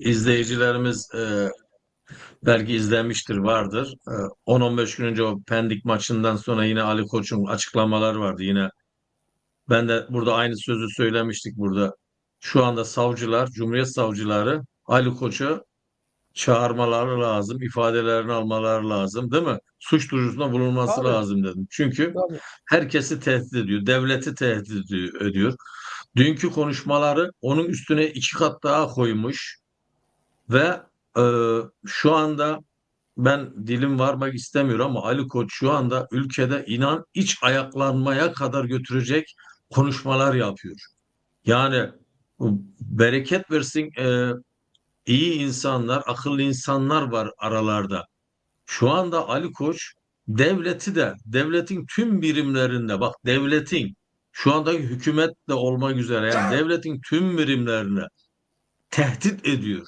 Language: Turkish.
izleyicilerimiz e, belki izlemiştir, vardır. E, 10-15 gün önce o Pendik maçından sonra yine Ali Koç'un açıklamaları vardı. Yine ben de burada aynı sözü söylemiştik burada. Şu anda savcılar, Cumhuriyet savcıları Ali Koç'u çağırmaları lazım, ifadelerini almaları lazım, değil mi? Suç duyurusunda bulunması Tabii. lazım dedim. Çünkü Tabii. herkesi tehdit ediyor, devleti tehdit ediyor. Dünkü konuşmaları onun üstüne iki kat daha koymuş ve e, şu anda ben dilim varmak istemiyorum ama Ali Koç şu anda ülkede inan iç ayaklanmaya kadar götürecek konuşmalar yapıyor. Yani bereket versin e, iyi insanlar, akıllı insanlar var aralarda. Şu anda Ali Koç devleti de, devletin tüm birimlerinde, bak devletin şu andaki hükümet de olmak üzere yani devletin tüm birimlerine tehdit ediyor.